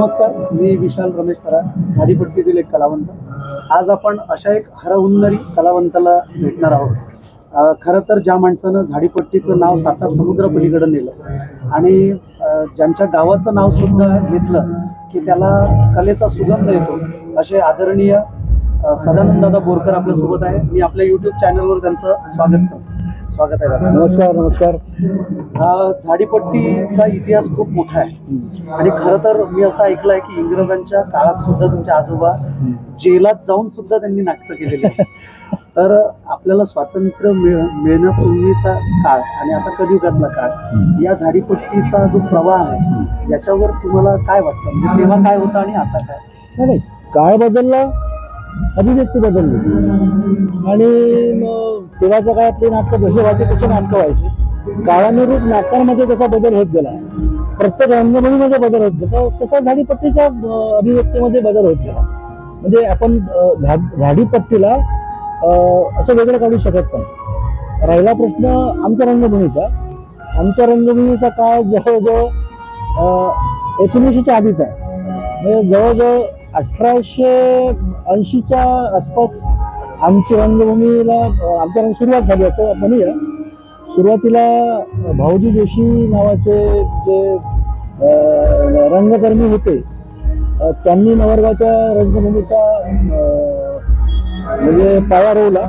नमस्कार मी विशाल रमेश तरा झाडीपट्टीतील एक कलावंत. आज आपण अशा एक हरहुन्नरी कलावंताला भेटणार आहोत. खरं तर ज्या माणसानं झाडीपट्टीचं नाव साता समुद्र पलीकडं नेलं आणि ज्यांच्या गावाचं नाव सुद्धा घेतलं की त्याला कलेचा सुगंध येतो असे आदरणीय सदानंद दादा बोरकर आपल्यासोबत आहे मी आपल्या यूट्यूब चॅनलवर त्यांचं स्वागत करतो. स्वागत आहे दादा. नमस्कार नमस्कार. हा झाडीपट्टीचा इतिहास खूप मोठा आहे. आणि खरं तर मी असं ऐकलंय की इंग्रजांच्या काळात सुद्धा तुमचे आजोबा जेलात जाऊन सुद्धा त्यांनी नाटकं केलेली आहेत. तर आपल्याला स्वातंत्र्य मिळ मिळण्यापूर्वीचा काळ आणि आता कलियुगातला काळ या झाडीपट्टीचा जो प्रवाह आहे याच्यावर तुम्हाला काय वाटतं? म्हणजे तेव्हा काय होतं आणि आता काय? नाही. काळ बदलला अभिव्यक्ती बदलली. आणि मग तेव्हाच्या काळातली नाटकं जसे व्हायचे तसे नाटकं व्हायचे? काळानुरूप नाटकांमध्ये जसा बदल होत गेला? प्रत्येक रंगभूमीमध्ये बदल होत गेला. तसा झाडीपट्टीच्या अभिव्यक्तीमध्ये बदल होत गेला. म्हणजे आपण झाड झाडीपट्टीला असं वेगळं काढू शकत नाही. राहिला प्रश्न आमच्या रंगभूमीचा. आमच्या रंगभूमीचा काळ जवळजवळ एकोणीसशेच्या आधीचा आहे. म्हणजे जवळजवळ अठराशे ऐंशीच्या आसपास आमची रंगभूमीला आमच्या रंग सुरुवात झाली असं म्हणूया. सुरुवातीला भाऊजी जोशी नावाचे जे रंगकर्मी होते त्यांनी नवरगावच्या रंगभूमीचा म्हणजे पाया रोवला.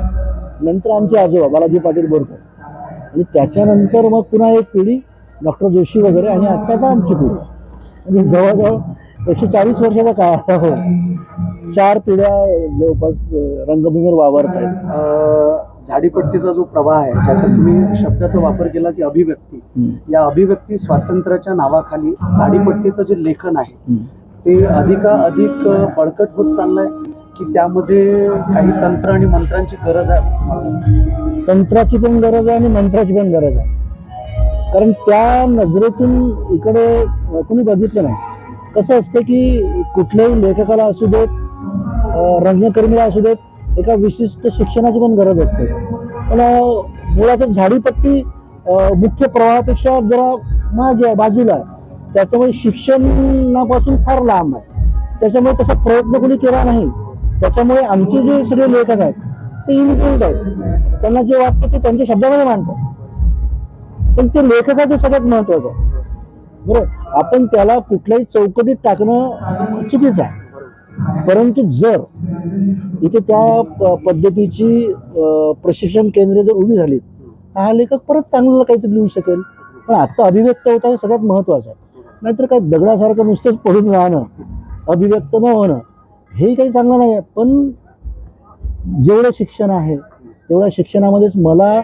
नंतर आमचे आजोबा बालाजी पाटील बोरकर. आणि त्याच्यानंतर मग पुन्हा एक पिढी डॉक्टर जोशी वगैरे आणि आत्ताचा आमची पिढी. म्हणजे जवळजवळ एकशे चाळीस वर्षाचा काळ हो. चार पिढ्या जवळपास रंगभूमीवर वावरत आहेत झाडीपट्टीचा जो प्रवाह आहे ज्याच्यात तुम्ही शब्दाचा वापर केला की अभिव्यक्ती. या अभिव्यक्ती स्वातंत्र्याच्या नावाखाली झाडीपट्टीचं जे लेखन आहे ते अधिकाधिक बळकट होत चाललंय की त्यामध्ये काही तंत्र आणि मंत्रांची गरज आहे? तंत्राची पण गरज आहे आणि मंत्राची पण गरज आहे. कारण त्या नजरेतून इकडे कुणी बघितलं नाही. कसं असतं की कुठल्याही लेखकाला असू देत रंगकर्मीला असू देत एका विशिष्ट शिक्षणाची पण गरज असते. पण मुळात झाडीपट्टी मुख्य प्रवाहापेक्षा जरा मागे आहे बाजूला आहे. त्याच्यामुळे शिक्षणापासून फार लांब आहे. त्याच्यामुळे तसा प्रयत्न कोणी केला नाही. त्याच्यामुळे आमचे जे सगळे लेखक आहेत ते इन्फ्लुएन्स आहेत. त्यांना जे वाटतं ते त्यांच्या शब्दामध्ये मांडतात. पण ते लेखकाचं सगळ्यात महत्वाचं आहे. बरोबर आपण त्याला कुठल्याही चौकटीत टाकणं चुकीचं आहे. परंतु जर इथे त्या प- पद्धतीची प्रशिक्षण केंद्रे जर उभी झालीत तर हा लेखक परत चांगलं काहीतरी लिहू शकेल. पण आत्ता अभिव्यक्त होता हे सगळ्यात महत्वाचं आहे. नाहीतर काय दगडासारखं नुसतंच पडून राहणं अभिव्यक्त न होणं हे काही चांगलं नाही आहे. पण जेवढं शिक्षण आहे तेवढ्या शिक्षणामध्येच मला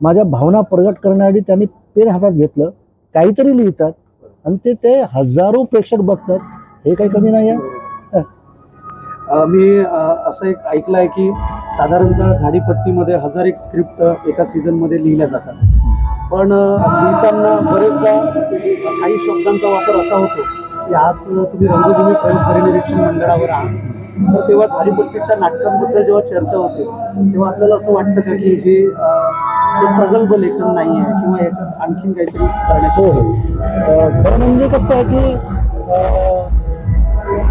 माझ्या भावना प्रगट करण्यासाठी त्यांनी पेन हातात घेतलं काहीतरी लिहितात आणि ते ते हजारो प्रेक्षक बघतात. हे काही कमी नाही आहे मी असं एक ऐकलं आहे की साधारणतः झाडीपट्टीमध्ये हजार एक स्क्रिप्ट एका सीझनमध्ये लिहिल्या जातात. पण लिहिताना बरेचदा काही शब्दांचा वापर असा होतो की आज तुम्ही रंगभूमी परिनिरीक्षण मंडळावर आहात. तर तेव्हा झाडीपट्टीच्या नाटकांबद्दल जेव्हा चर्चा होते तेव्हा आपल्याला असं वाटतं का की हे हे प्रगल्भ लेखन नाही आहे किंवा याच्यात आणखीन काहीतरी करण्याची हो. खरं म्हणजे कसं आहे की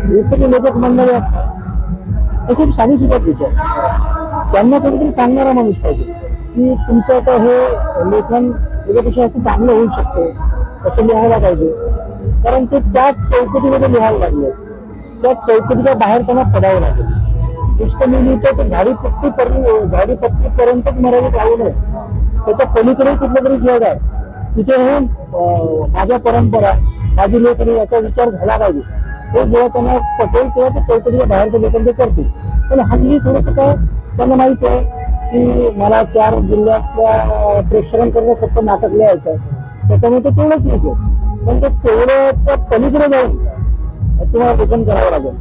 हे सगळे लेखक मंडळी आहेत ते खूप साधी सुद्धा विचार त्यांना कधीतरी सांगणारा माणूस पाहिजे की तुमचं आता हे लेखन याच्यापेक्षा असं चांगलं होऊ शकते असं लिहायला पाहिजे. कारण ते त्याच चौकटीमध्ये लिहायला लागले त्या चौकटीच्या बाहेर त्यांना पडावं लागेल. नुसतं मी लिहितो तर झाडीपट्टी पर्यंत झाडीपट्टीपर्यंतच मर्यादित राहू नये. त्याच्या पलीकडे कुठलं तरी जग आहे. तिथे हे माझ्या परंपरा माझी लेखनी याचा विचार झाला पाहिजे. तो जेव्हा त्यांना पटेल तेव्हा ते चौकटीच्या बाहेरचं लेखन ते करतील. पण हल्ली थोडंसं काय त्यांना माहिती आहे की मला चार जिल्ह्यातल्या प्रेक्षकांकडे फक्त नाटक लिहायचं आहे. त्याच्यामुळे ते तेवढंच येतो पण ते तेवढं त्या पलीकडे जाऊन तुम्हाला लेखन करावं लागेल.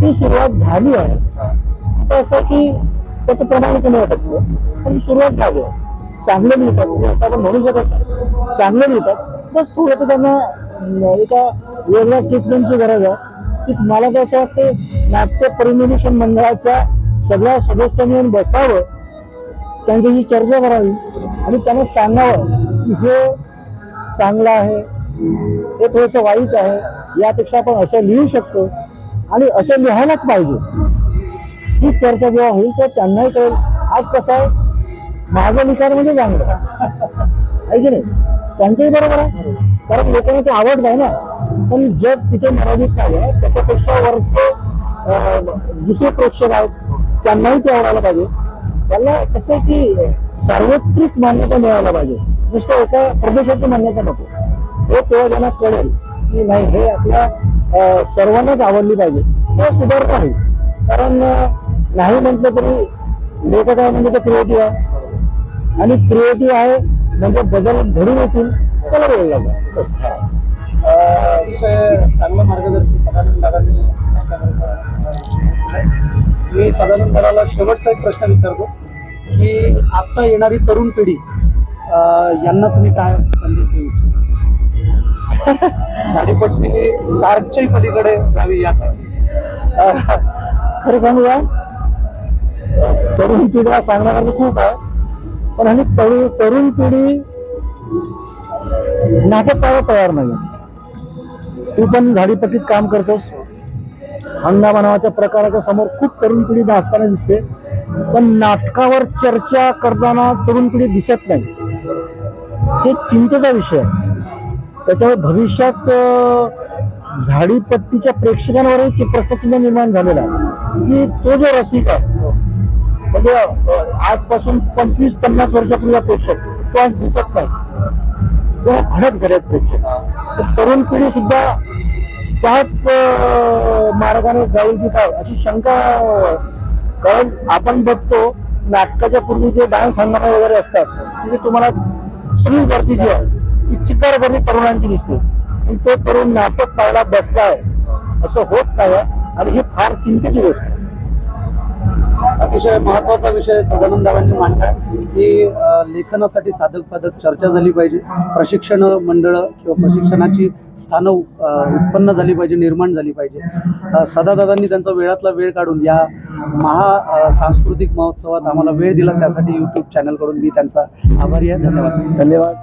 ती सुरुवात झाली आहे. आता असं की त्याचं प्रमाण कमी वाटत पण सुरुवात झाली आहे. चांगलं लिहितात म्हणजे असं आपण म्हणू शकत नाही. चांगलं लिहितात बस थोडंसं त्यांना एका वेगळ्या ट्रीटमेंटची गरज आहे. की मला तर असं वाटतं नाट्य परिनिरीक्षण मंडळाच्या सगळ्या सदस्यांनी येऊन बसावं त्यांच्याशी चर्चा करावी आणि त्यांना सांगावं की हे चांगलं आहे हे थोडंसं वाईट आहे यापेक्षा आपण असं लिहू शकतो आणि असं लिहायलाच पाहिजे. ही चर्चा जेव्हा होईल तर त्यांनाही कळेल आज कसं आहे माझा विचार म्हणजे चांगलं आहे की नाही? त्यांचंही बरोबर आहे. कारण लोकांना ते आवडत आहे ना. पण जग तिथे मर्यादित नाही आहे. त्याच्यापेक्षा वरचे दुसरे प्रेक्षक आहेत. त्यांनाही ते आवडायला पाहिजे. त्याला कसं आहे की सार्वत्रिक मान्यता मिळायला पाहिजे. नुसतं एका प्रदेशाची मान्यता नको. हे तेव्हा त्यांना कळेल की नाही हे आपल्या सर्वांनाच आवडली पाहिजे. हे सुधारता आहे कारण नाही म्हटलं तरी लोक काय म्हणजे ते क्रिएटिव्ह आहे. आणि क्रिएटिव्ह आहे म्हणजे बदल घडून येतील त्याला वेळ लागला. अतिशय चांगलं मार्गदर्शन सदानंद दादांनी मी सदानंद दादाला शेवटचा एक प्रश्न विचारतो की आता येणारी तरुण पिढी यांना तुम्ही काय संदेश देऊ इच्छिता? झाडीपट्टी सारखच्या पलीकडे जावी यासाठी. खरं सांगू का? तरुण पिढीला सांगण्यासारखं खूप आहे. पण आणि तरुण तरुण पिढी नाटक करायला तयार नाही तू पण झाडीपट्टीत काम करतोस. हंगामा नावाच्या प्रकाराच्या समोर खूप तरुण पिढी नाचताना दिसते. पण नाटकावर चर्चा करताना तरुण पिढी दिसत नाही. हे चिंतेचा विषय आहे. त्याच्यामुळे भविष्यात झाडीपट्टीच्या प्रेक्षकांवरही प्रश्नचिन्ह निर्माण झालेला आहे. की तो जो रसिक आहे म्हणजे आजपासून पंचवीस पन्नास वर्षापूर्वी प्रेक्षक तो आज दिसत नाही. तो भडक झालेत प्रेक्षक. तरुण पिढी सुद्धा त्याच मार्गाने जाऊ की काय अशी शंका कारण आपण बघतो नाटकाच्या पूर्वी जे डान्स हंगामा वगैरे असतात तिथे तुम्हाला सगळी गर्दी जी आहे ती चिकार तरुणांची दिसते. पण तो तरुण नाटक पाहायला बसलाय असं होत नाही आणि ही फार चिंतेची गोष्ट आहे. अतिशय महत्त्वाचा विषय सदानंद मांडला की लेखनासाठी साधक पाधक चर्चा झाली पाहिजे. प्रशिक्षण मंडळ किंवा प्रशिक्षणाची स्थानं उत्पन्न झाली पाहिजे निर्माण झाली पाहिजे. सदादादांनी त्यांचा वेळातला वेळ काढून या महा सांस्कृतिक महोत्सवात आम्हाला वेळ दिला. त्यासाठी यूट्यूब चॅनलकडून मी त्यांचा आभारी आहे. धन्यवाद. धन्यवाद.